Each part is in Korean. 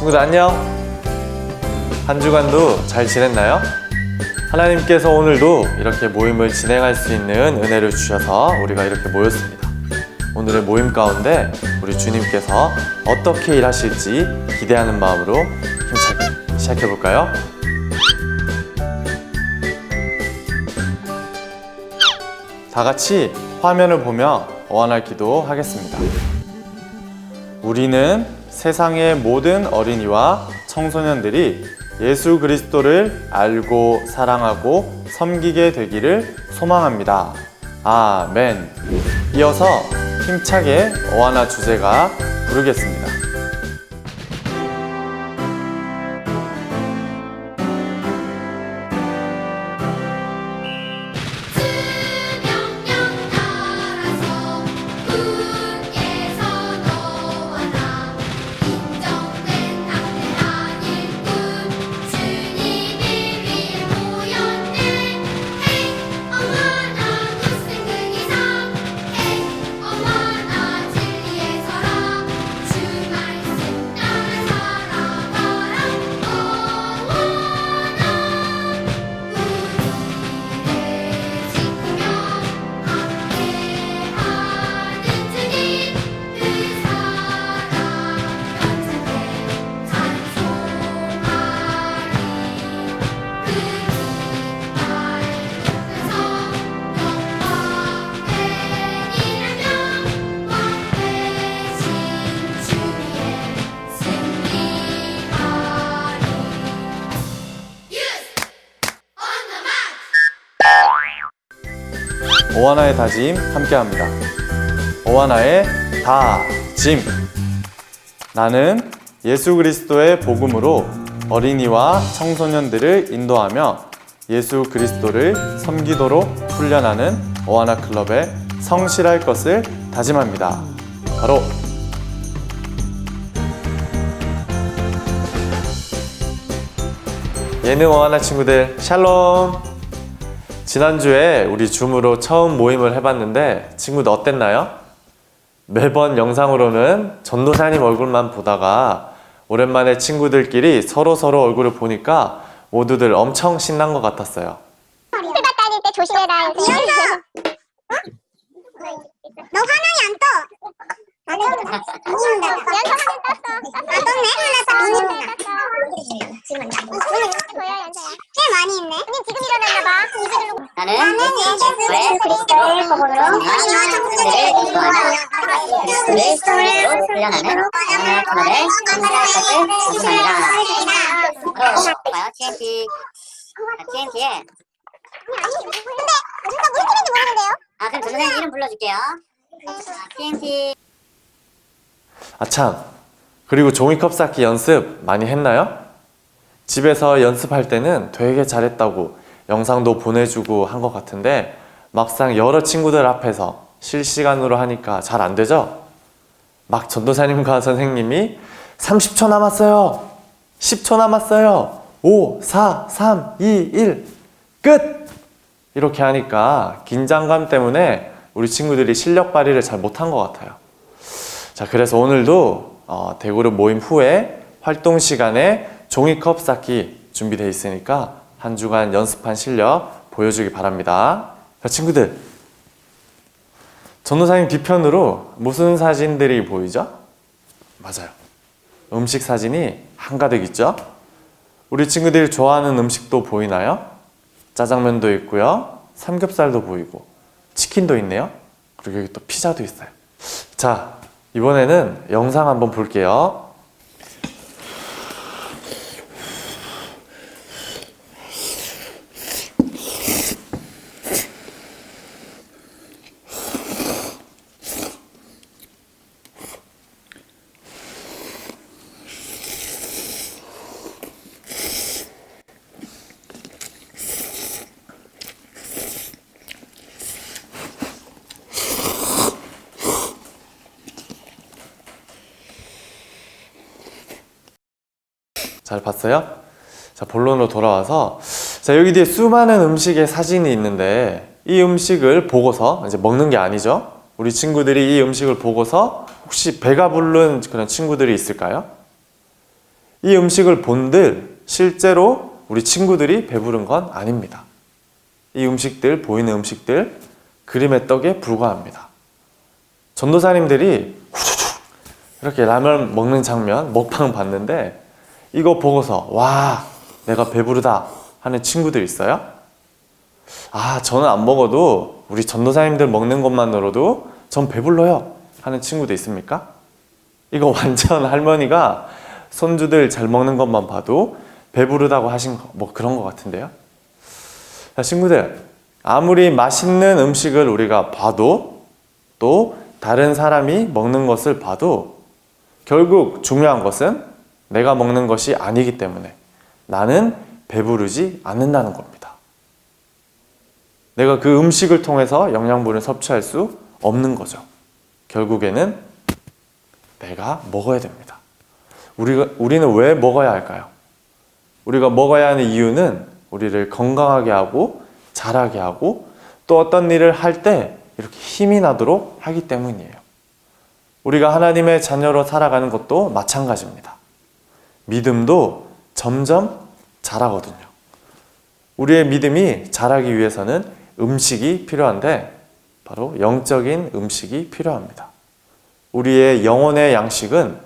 친구들 안녕. 한 주간도 잘 지냈나요? 하나님께서 오늘도 이렇게 모임을 진행할 수 있는 은혜를 주셔서 우리가 이렇게 모였습니다. 오늘의 모임 가운데 우리 주님께서 어떻게 일하실지 기대하는 마음으로 힘차게 시작해 볼까요? 다 같이 화면을 보며 어안할 기도 하겠습니다. 우리는 세상의 모든 어린이와 청소년들이 예수 그리스도를 알고 사랑하고 섬기게 되기를 소망합니다. 아멘. 이어서 힘차게 어하나 주제가 부르겠습니다. 오하나의 다짐 함께합니다. 오하나의 다짐. 나는 예수 그리스도의 복음으로 어린이와 청소년들을 인도하며 예수 그리스도를 섬기도록 훈련하는 오하나 클럽에 성실할 것을 다짐합니다. 바로 예능 오하나 친구들 샬롬. 지난주에 우리 줌으로 처음 모임을 해봤는데 친구들 어땠나요? 매번 영상으로는 전도사님 얼굴만 보다가 오랜만에 친구들끼리 서로 서로 얼굴을 보니까 모두들 엄청 신난 것 같았어요. 스바 다닐 때 조심해라. 이현서! 너 화면이 안 떠! 나는 미니입니다. 연서 화면 떴어. 아, 떴네? 하나. 지금 보여, 연서야. 꽤 많이 있네. 지금 일어났나봐. 나는 나는 예수 그리스도의 복음으로 어린이와 청소년들을 인도하며 예수 그리스도를 훈련하는 오늘 클럽에 인사할 것을. 바로 봐요 TNT 자, TNT에 근데 누가 무슨 팀인지 모르는데요? 아 그럼 전선생님 이름 불러줄게요 자, TNT 아참, 그리고 종이컵 쌓기 연습 많이 했나요? 집에서 연습할 때는 되게 잘했다고 영상도 보내주고 한 것 같은데 막상 여러 친구들 앞에서 실시간으로 하니까 잘 안 되죠? 막 전도사님과 선생님이 30초 남았어요. 10초 남았어요. 5, 4, 3, 2, 1. 끝! 이렇게 하니까 긴장감 때문에 우리 친구들이 실력 발휘를 잘 못한 것 같아요. 자, 그래서 오늘도 어, 대그룹 모임 후에 활동 시간에 종이컵 쌓기 준비되어 있으니까 한 주간 연습한 실력 보여주기 바랍니다. 자, 친구들. 전도사님 뒤편으로 무슨 사진들이 보이죠? 맞아요. 음식 사진이 한가득 있죠? 우리 친구들이 좋아하는 음식도 보이나요? 짜장면도 있고요. 삼겹살도 보이고, 치킨도 있네요. 그리고 여기 또 피자도 있어요. 자, 이번에는 영상 한번 볼게요. 잘 봤어요? 자, 본론으로 돌아와서 자, 여기 뒤에 수많은 음식의 사진이 있는데 이 음식을 보고서 이제 먹는 게 아니죠. 우리 친구들이 이 음식을 보고서 혹시 배가 부른 그런 친구들이 있을까요? 이 음식을 본들 실제로 우리 친구들이 배부른 건 아닙니다. 이 음식들, 보이는 음식들, 그림의 떡에 불과합니다. 전도사님들이 이렇게 라면 먹는 장면, 먹방 봤는데 이거 보고서 와, 내가 배부르다 하는 친구들 있어요? 아, 저는 안 먹어도 우리 전도사님들 먹는 것만으로도 전 배불러요 하는 친구도 있습니까? 이거 완전 할머니가 손주들 잘 먹는 것만 봐도 배부르다고 하신 거, 뭐 그런 것 같은데요. 자, 친구들, 아무리 맛있는 음식을 우리가 봐도 또 다른 사람이 먹는 것을 봐도 결국 중요한 것은 내가 먹는 것이 아니기 때문에 나는 배부르지 않는다는 겁니다. 내가 그 음식을 통해서 영양분을 섭취할 수 없는 거죠. 결국에는 내가 먹어야 됩니다. 우리가, 우리는 왜 먹어야 할까요? 우리가 먹어야 하는 이유는 우리를 건강하게 하고 잘하게 하고 또 어떤 일을 할 때 이렇게 힘이 나도록 하기 때문이에요. 우리가 하나님의 자녀로 살아가는 것도 마찬가지입니다. 믿음도 점점 자라거든요. 우리의 믿음이 자라기 위해서는 음식이 필요한데 바로 영적인 음식이 필요합니다. 우리의 영혼의 양식은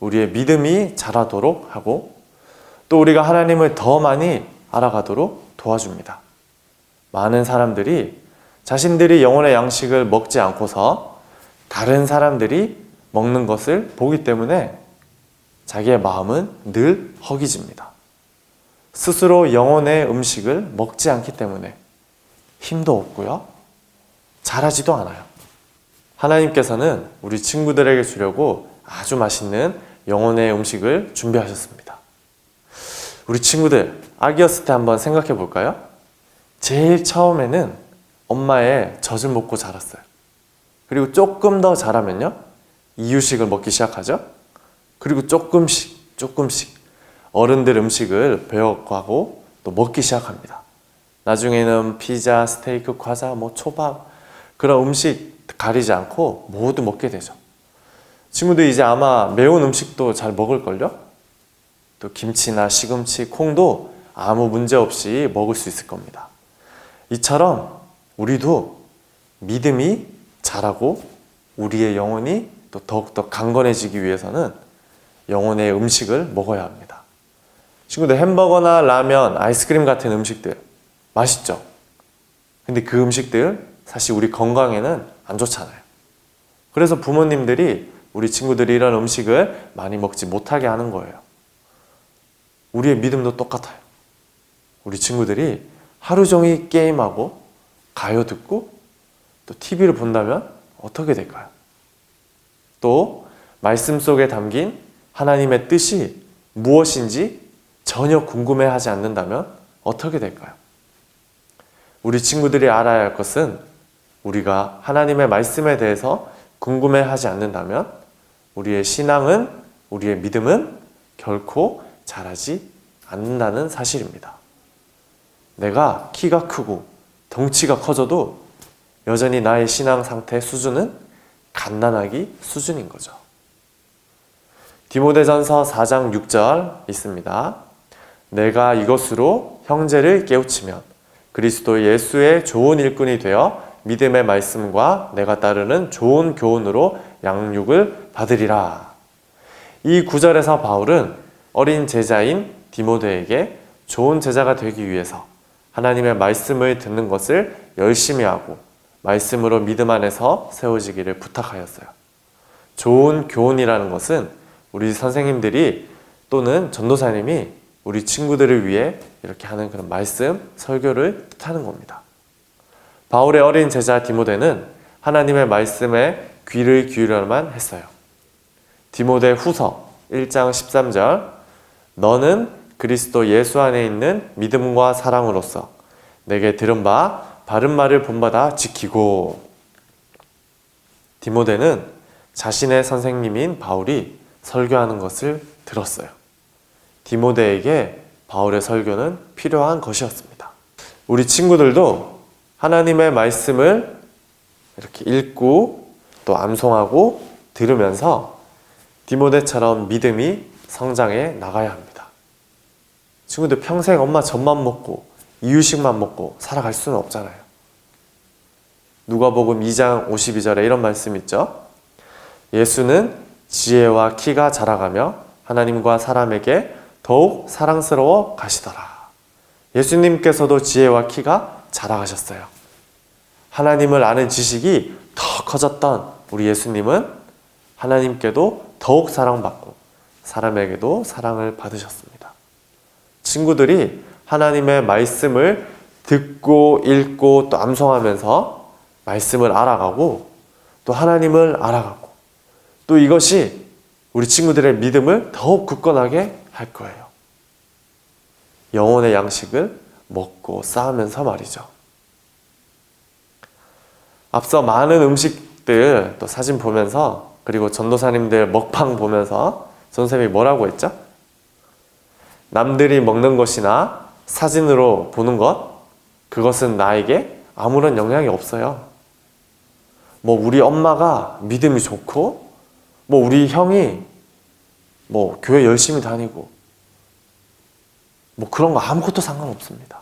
우리의 믿음이 자라도록 하고 또 우리가 하나님을 더 많이 알아가도록 도와줍니다. 많은 사람들이 자신들이 영혼의 양식을 먹지 않고서 다른 사람들이 먹는 것을 보기 때문에 자기의 마음은 늘 허기집니다. 스스로 영혼의 음식을 먹지 않기 때문에 힘도 없고요. 잘하지도 않아요. 하나님께서는 우리 친구들에게 주려고 아주 맛있는 영혼의 음식을 준비하셨습니다. 우리 친구들, 아기였을 때 한번 생각해 볼까요? 제일 처음에는 엄마의 젖을 먹고 자랐어요. 그리고 조금 더 자라면요, 이유식을 먹기 시작하죠. 그리고 조금씩, 조금씩 어른들 음식을 배워가고 또 먹기 시작합니다. 나중에는 피자, 스테이크, 과자, 뭐 초밥 그런 음식 가리지 않고 모두 먹게 되죠. 친구들 이제 아마 매운 음식도 잘 먹을걸요? 또 김치나 시금치, 콩도 아무 문제 없이 먹을 수 있을 겁니다. 이처럼 우리도 믿음이 자라고 우리의 영혼이 또 더욱더 강건해지기 위해서는 영혼의 음식을 먹어야 합니다. 친구들 햄버거나 라면, 아이스크림 같은 음식들 맛있죠? 근데 그 음식들 사실 우리 건강에는 안 좋잖아요. 그래서 부모님들이 우리 친구들이 이런 음식을 많이 먹지 못하게 하는 거예요. 우리의 믿음도 똑같아요. 우리 친구들이 하루 종일 게임하고 가요 듣고 또 TV를 본다면 어떻게 될까요? 또 말씀 속에 담긴 하나님의 뜻이 무엇인지 전혀 궁금해하지 않는다면 어떻게 될까요? 우리 친구들이 알아야 할 것은 우리가 하나님의 말씀에 대해서 궁금해하지 않는다면 우리의 신앙은 우리의 믿음은 결코 자라지 않는다는 사실입니다. 내가 키가 크고 덩치가 커져도 여전히 나의 신앙 상태 수준은 갓난아기 수준인 거죠. 디모데전서 4장 6절 있습니다. 내가 이것으로 형제를 깨우치면 그리스도 예수의 좋은 일꾼이 되어 믿음의 말씀과 내가 따르는 좋은 교훈으로 양육을 받으리라. 이 구절에서 바울은 어린 제자인 디모데에게 좋은 제자가 되기 위해서 하나님의 말씀을 듣는 것을 열심히 하고 말씀으로 믿음 안에서 세워지기를 부탁하였어요. 좋은 교훈이라는 것은 우리 선생님들이 또는 전도사님이 우리 친구들을 위해 이렇게 하는 그런 말씀, 설교를 뜻하는 겁니다. 바울의 어린 제자 디모데는 하나님의 말씀에 귀를 기울여만 했어요. 디모데 후서 1장 13절 너는 그리스도 예수 안에 있는 믿음과 사랑으로서 내게 들은 바 바른 말을 본받아 지키고 디모데는 자신의 선생님인 바울이 설교하는 것을 들었어요. 디모데에게 바울의 설교는 필요한 것이었습니다. 우리 친구들도 하나님의 말씀을 이렇게 읽고 또 암송하고 들으면서 디모데처럼 믿음이 성장해 나가야 합니다. 친구들 평생 엄마 젖만 먹고 이유식만 먹고 살아갈 수는 없잖아요. 누가복음 2장 52절에 이런 말씀 있죠. 예수는 지혜와 키가 자라가며 하나님과 사람에게 더욱 사랑스러워 가시더라. 예수님께서도 지혜와 키가 자라가셨어요. 하나님을 아는 지식이 더 커졌던 우리 예수님은 하나님께도 더욱 사랑받고 사람에게도 사랑을 받으셨습니다. 친구들이 하나님의 말씀을 듣고 읽고 또 암송하면서 말씀을 알아가고 또 하나님을 알아가고 또 이것이 우리 친구들의 믿음을 더욱 굳건하게 할 거예요. 영혼의 양식을 먹고 쌓으면서 말이죠. 앞서 많은 음식들 또 사진 보면서 그리고 전도사님들 먹방 보면서 선생님이 뭐라고 했죠? 남들이 먹는 것이나 사진으로 보는 것 그것은 나에게 아무런 영향이 없어요. 뭐 우리 엄마가 믿음이 좋고 뭐 우리 형이 뭐 교회 열심히 다니고 뭐 그런 거 아무것도 상관없습니다.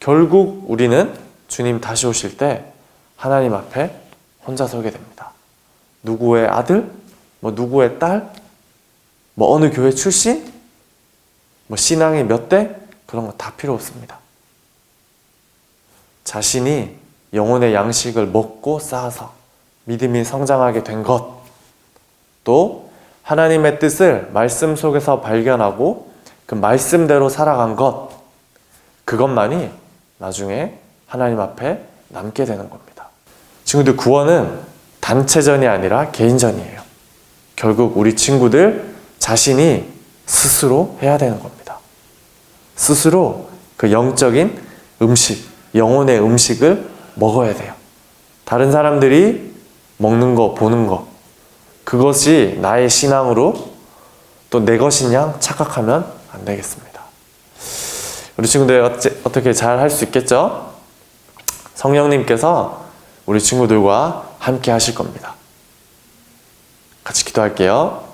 결국 우리는 주님 다시 오실 때 하나님 앞에 혼자 서게 됩니다. 누구의 아들, 뭐 누구의 딸, 뭐 어느 교회 출신, 뭐 신앙이 몇 대, 그런 거 다 필요 없습니다. 자신이 영혼의 양식을 먹고 쌓아서 믿음이 성장하게 된 것, 또 하나님의 뜻을 말씀 속에서 발견하고 그 말씀대로 살아간 것, 그것만이 나중에 하나님 앞에 남게 되는 겁니다. 친구들 구원은 단체전이 아니라 개인전이에요. 결국 우리 친구들 자신이 스스로 해야 되는 겁니다. 스스로 그 영적인 음식, 영혼의 음식을 먹어야 돼요. 다른 사람들이 먹는 거, 보는 거, 그것이 나의 신앙으로 또내양 착각하면 안 되겠습니다. 우리 친구들 어떻게 잘 할 수 있겠죠? 성령님께서 우리 친구들과 함께 하실 겁니다. 같이 기도할게요.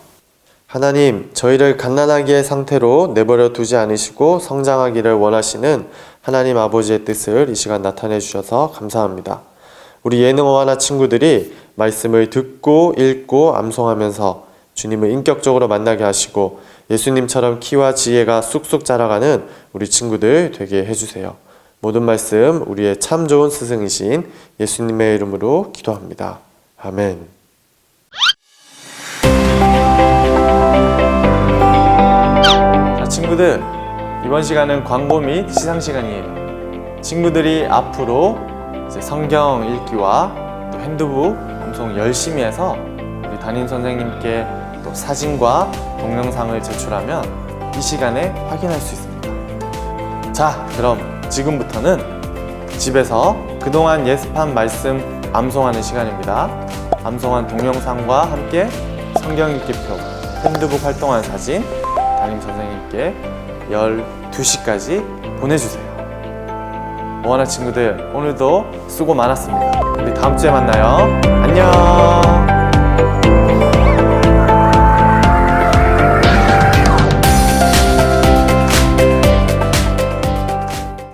하나님, 저희를 갓난아기의 상태로 내버려 두지 않으시고 성장하기를 원하시는 하나님 아버지의 뜻을 이 시간 나타내 주셔서 감사합니다. 우리 예능어와나 친구들이 말씀을 듣고 읽고 암송하면서 주님을 인격적으로 만나게 하시고 예수님처럼 키와 지혜가 쑥쑥 자라가는 우리 친구들 되게 해주세요. 모든 말씀 우리의 참 좋은 스승이신 예수님의 이름으로 기도합니다. 아멘. 자, 친구들, 이번 시간은 및 시상 시간이에요. 친구들이 앞으로 이제 성경 읽기와 또 핸드북 엄청 열심히 해서 우리 담임 선생님께 또 사진과 동영상을 제출하면 이 시간에 확인할 수 있습니다. 자, 그럼 지금부터는 집에서 그동안 예습한 말씀 암송하는 시간입니다. 암송한 동영상과 함께 성경 읽기표, 핸드북 활동한 사진 담임 선생님께 12시까지 보내주세요. 모아나 친구들 오늘도 수고 많았습니다. 우리 다음 주에 만나요. 안녕.